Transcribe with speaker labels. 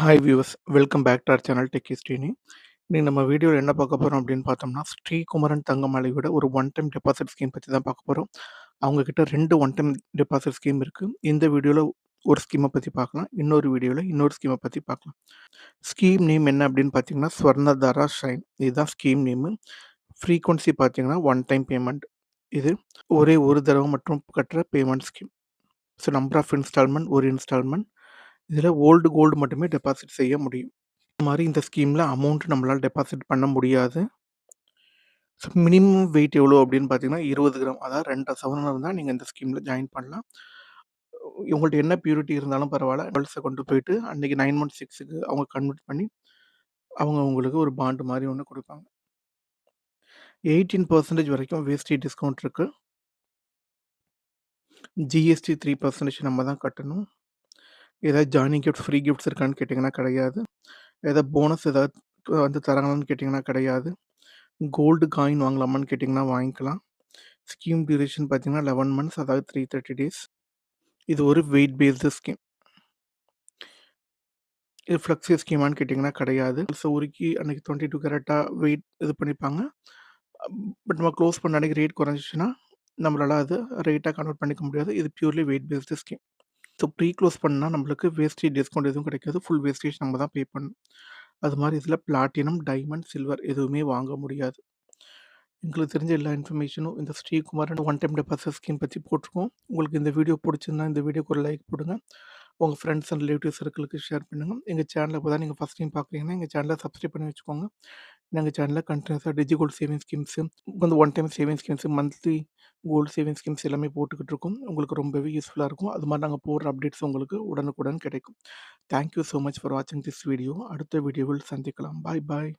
Speaker 1: Hi viewers welcome back to our channel techie Srini இன்னைக்கு நம்ம வீடியோவில் என்ன பார்க்க போகிறோம் அப்படின்னு பார்த்தோம்னா ஸ்ரீகுமரன் தங்கமலையோட ஒரு ஒன் டைம் டெபாசிட் ஸ்கீம் பற்றி தான் பார்க்க போகிறோம் அவங்கக்கிட்ட ரெண்டு ஒன் டைம் டெபாசிட் ஸ்கீம் இருக்குது இந்த வீடியோவில் ஒரு ஸ்கீமை பற்றி பார்க்கலாம். இன்னொரு வீடியோவில் இன்னொரு ஸ்கீமை பற்றி பார்க்கலாம். ஸ்கீம் நேம் என்ன அப்படின்னு பார்த்தீங்கன்னா ஸ்வர்ணதாரா ஷைன் இதுதான் ஸ்கீம் நேமு ஃப்ரீக்வன்சி பார்த்தீங்கன்னா ஒன் டைம் பேமெண்ட் இது ஒரே ஒரு தடவை மற்றும் கட்டுற payment scheme so number of instalment ஒரு இன்ஸ்டால்மெண்ட் இதில் ஓல்டு கோல்டு மட்டுமே டெபாசிட் செய்ய முடியும். இந்த மாதிரி இந்த ஸ்கீமில் அமௌண்ட் நம்மளால் டெபாசிட் பண்ண முடியாது. ஸோ மினிமம் வெயிட் எவ்வளோ அப்படின்னு பார்த்தீங்கன்னா இருபது கிராம். அதாவது ரெண்டு சவரன் இருந்தால் நீங்கள் இந்த ஸ்கீமில் ஜாயின் பண்ணலாம். உங்கள்ட்ட என்ன பியூரிட்டி இருந்தாலும் பரவாயில்ல டுவெல்ஸை கொண்டு போயிட்டு அன்றைக்கி நைன் மந்த் சிக்ஸுக்கு அவங்க கன்வெர்ட் பண்ணி அவங்க உங்களுக்கு ஒரு பாண்டு மாதிரி ஒன்று கொடுப்பாங்க. எயிட்டீன் பர்சன்டேஜ் வரைக்கும் வேஸ்டி டிஸ்கவுண்ட் இருக்குது ஜிஎஸ்டி த்ரீ பர்சன்டேஜ் நம்ம தான் கட்டணும். ஏதாவது ஜாயினிங் கிஃப்ட் ஃப்ரீ கிஃப்ட்ஸ் இருக்கான்னு கேட்டிங்கன்னா கிடையாது. ஏதாவது போனஸ் ஏதாவது வந்து தராங்களான்னு கேட்டிங்கன்னா கிடையாது. கோல்டு காயின் வாங்கலாமான்னு கேட்டிங்கன்னா வாங்கிக்கலாம். ஸ்கீம் டியூரேஷன் பார்த்தீங்கன்னா லெவன் மந்த்ஸ் அதாவது த்ரீ தேர்ட்டி டேஸ் இது ஒரு வெயிட் பேஸ்டு ஸ்கீம் இது ஃப்ளெக்ஸி ஸ்கீமான்னு கேட்டிங்கன்னா கிடையாது. ஸோ உருக்கி அன்றைக்கி டுவெண்ட்டி டூ கேரட்டாக வெயிட் இது பண்ணிப்பாங்க. பட் நம்ம க்ளோஸ் பண்ண அன்றைக்கி ரேட் குறைஞ்சிச்சுன்னா நம்மளால் அது ரேட்டாக கன்வெர்ட் பண்ணிக்க முடியாது. இது purely weight based scheme so preclose பண்ணால் நம்மளுக்கு வேஸ்டேஜ் டிஸ்கவுண்ட் எதுவும் கிடைக்காது. ஃபுல் வேஸ்டேஜ் நம்ம தான் பே பண்ணணும். அது மாதிரி இதில் பிளாட்டினம் டைமண்ட் சில்வர் எதுவுமே வாங்க முடியாது. எங்களுக்கு தெரிஞ்ச எல்லா இன்ஃபர்மேஷனும் இந்த Srikumaran one time deposit scheme பற்றி போட்டிருக்கோம். உங்களுக்கு இந்த வீடியோ பிடிச்சிருந்தா இந்த வீடியோக்கு ஒரு லைக் போடுங்க. உங்கள் ஃப்ரெண்ட்ஸ் அண்ட் ரிலேட்டிவ் சர்க்கிளுக்கு ஷேர் பண்ணுங்கள் எங்கள் சேனலை இப்போ தான் நீங்கள் ஃபஸ்ட் டைம் பார்க்குறீங்கன்னா எங்கள் சேனலை சப்ஸ்கிரைப் பண்ணி வச்சுக்கோங்க. நாங்கள் சேனலில் கண்டினியூஸாக டிஜி கோல்டு சேவிங் ஸ்கீம்ஸு வந்து one time saving schemes monthly gold saving schemes எல்லாமே போட்டுக்கிட்டு இருக்கோம் உங்களுக்கு ரொம்பவே யூஸ்ஃபுல்லாக இருக்கும். அது மாதிரி நாங்கள் போடுற அப்டேட்ஸ் உங்களுக்கு உடனுக்குடன் கிடைக்கும். Thank you so much for வாட்சிங் திஸ் வீடியோ அடுத்த வீடியோவில் சந்திக்கலாம். பாய் பாய்